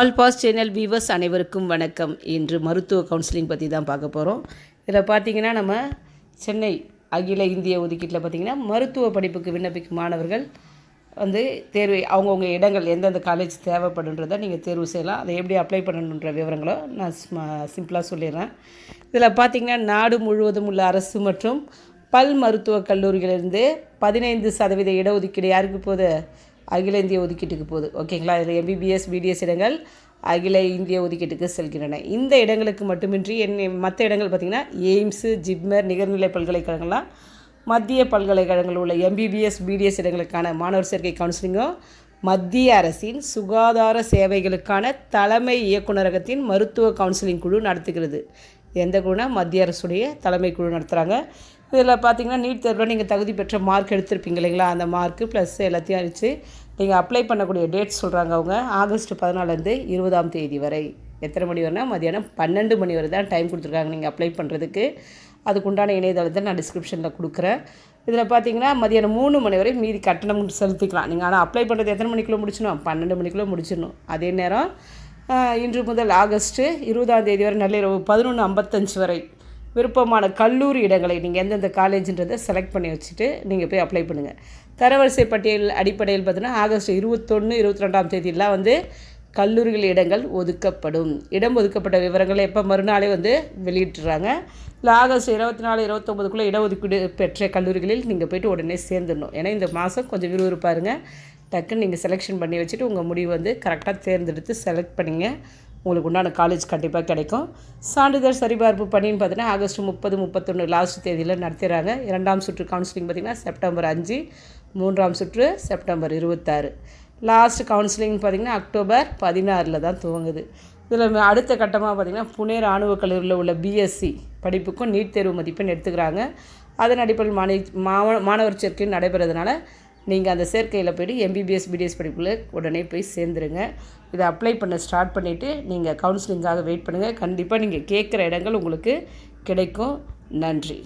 All pass channel viewers அனைவருக்கும் வணக்கம். இன்று மருத்துவ கவுன்சிலிங் பற்றி தான் பார்க்க போகிறோம் இதில் பார்த்தீங்கன்னா நம்ம சென்னை அகில இந்திய ஒதுக்கீட்டில் பார்த்திங்கன்னா மருத்துவ படிப்புக்கு விண்ணப்பிக்கும் மாணவர்கள் வந்து தேர்வு அவங்கவுங்க இடங்கள் எந்தெந்த காலேஜ் தேவைப்படுன்றதை நீங்கள் தேர்வு செய்யலாம். அதை எப்படி அப்ளை பண்ணணுன்ற விவரங்களோ நான் சிம்பிளாக சொல்லிடுறேன். இதில் பார்த்தீங்கன்னா நாடு முழுவதும் உள்ள அரசு மற்றும் பல் மருத்துவக் கல்லூரிகளிலிருந்து பதினைந்து சதவீத இடஒதுக்கீடு யாருக்கு போகுது? அகில இந்திய ஒதுக்கீட்டுக்கு போகுது. ஓகேங்களா? இதில் எம்பிபிஎஸ் பிடிஎஸ் இடங்கள் அகில இந்திய ஒதுக்கீட்டுக்கு செல்கின்றன. இந்த இடங்களுக்கு மட்டுமின்றி என் மற்ற இடங்கள் பார்த்திங்கன்னா எய்ம்ஸு ஜிப்மர் நிகர்நிலை பல்கலைக்கழகங்கள்லாம் மத்திய பல்கலைக்கழகங்கள் உள்ள எம்பிபிஎஸ் பிடிஎஸ் இடங்களுக்கான மாணவர் சேர்க்கை கவுன்சிலிங்கும் மத்திய அரசின் சுகாதார சேவைகளுக்கான தலைமை இயக்குநரகத்தின் மருத்துவ கவுன்சிலிங் குழு நடத்துகிறது. எந்த குழுனா? மத்திய அரசுடைய தலைமை குழு நடத்துகிறாங்க இதில் பார்த்தீங்கன்னா நீட் தேர்வில் நீங்கள் தகுதி பெற்ற மார்க் எடுத்திருப்பீங்க இல்லைங்களா? அந்த மார்க்கு ப்ளஸ் எல்லாத்தையும் அடித்து நீங்கள் அப்ளை பண்ணக்கூடிய டேட் சொல்கிறாங்க அவங்க ஆகஸ்ட் பதினாலேருந்து இருபதாம் தேதி வரை. எத்தனை மணி வரனா மதியானம் பன்னெண்டு மணி வரை தான் டைம் கொடுத்துருக்காங்க நீங்கள் அப்ளை பண்ணுறதுக்கு அதுக்குண்டான இணையதளத்தை நான் டிஸ்கிரிப்ஷனில் கொடுக்குறேன். இதில் பார்த்தீங்கன்னா மதியானம் மூணு மணி வரை மீதி கட்டணம் செலுத்திக்கலாம். நீங்கள் ஆனால் அப்ளை பண்ணுறது எத்தனை மணிக்குள்ளே முடிச்சிடணும்? பன்னெண்டு மணிக்குள்ளே முடிச்சிடணும். அதே நேரம் இன்று முதல் ஆகஸ்ட்டு இருபதாம் தேதி வரை நள்ளிரவு பதினொன்று ஐம்பத்தஞ்சு வரை. விருப்பமான கல்லூரி இடங்களை நீங்கள் எந்தெந்த காலேஜுன்றதை செலக்ட் பண்ணி வச்சுட்டு நீங்கள் போய் அப்ளை பண்ணுங்கள் தரவரிசை பட்டியல் அடிப்படையில் பார்த்தீங்கன்னா ஆகஸ்ட் இருபத்தொன்று இருபத்தி ரெண்டாம் தேதியெலாம் வந்து கல்லூரிகள் இடங்கள் ஒதுக்கப்படும். இடம் ஒதுக்கப்பட்ட விவரங்களை எப்போ மறுநாளே வந்து வெளியிட்டுறாங்க. இல்லை ஆகஸ்ட் இருபத்தி நாலு இருபத்தொம்பதுக்குள்ளே இடஒதுக்கீடு பெற்ற கல்லூரிகளில் நீங்கள் போய்ட்டு உடனே சேர்ந்துடணும். ஏன்னா இந்த மாதம் கொஞ்சம் விறுவிறுப்பாருங்க டக்குன்னு நீங்கள் செலெக்ஷன் பண்ணி வச்சுட்டு உங்கள் முடிவு வந்து கரெக்டாக தேர்ந்தெடுத்து செலக்ட் பண்ணிங்க. உங்களுக்கு உண்டான காலேஜ் கண்டிப்பாக கிடைக்கும். சான்றிதழ் சரிபார்ப்பு பணின்னு பார்த்தீங்கன்னா ஆகஸ்ட் முப்பது முப்பத்தொன்று லாஸ்ட் தேதியில் நடத்துகிறாங்க இரண்டாம் சுற்று கவுன்சிலிங் பார்த்திங்கன்னா செப்டம்பர் அஞ்சு மூன்றாம் சுற்று செப்டம்பர் இருபத்தாறு. லாஸ்ட் கவுன்சிலிங் பார்த்திங்கன்னா அக்டோபர் பதினாறில் தான் துவங்குது. இதில் அடுத்த கட்டமாக பார்த்திங்கன்னா புனே ராணுவ கல்லூரியில் உள்ள பிஎஸ்சி படிப்புக்கும் நீட் தேர்வு மதிப்பெண் எடுத்துக்கிறாங்க. அதன் அடிப்படையில் மாணவி மாணவர் சேர்க்கையும் நடைபெறதுனால நீங்கள் அந்த சேர்க்கையில் போய்ட்டு எம்பிபிஎஸ் பிடிஎஸ் படிப்பில் உடனே போய் சேர்ந்துருங்க. இதை அப்ளை பண்ண ஸ்டார்ட் பண்ணிவிட்டு நீங்கள் கவுன்சிலிங்காக வெயிட் பண்ணுங்கள் கண்டிப்பாக நீங்கள் கேட்குற இடங்கள் உங்களுக்கு கிடைக்கும். நன்றி.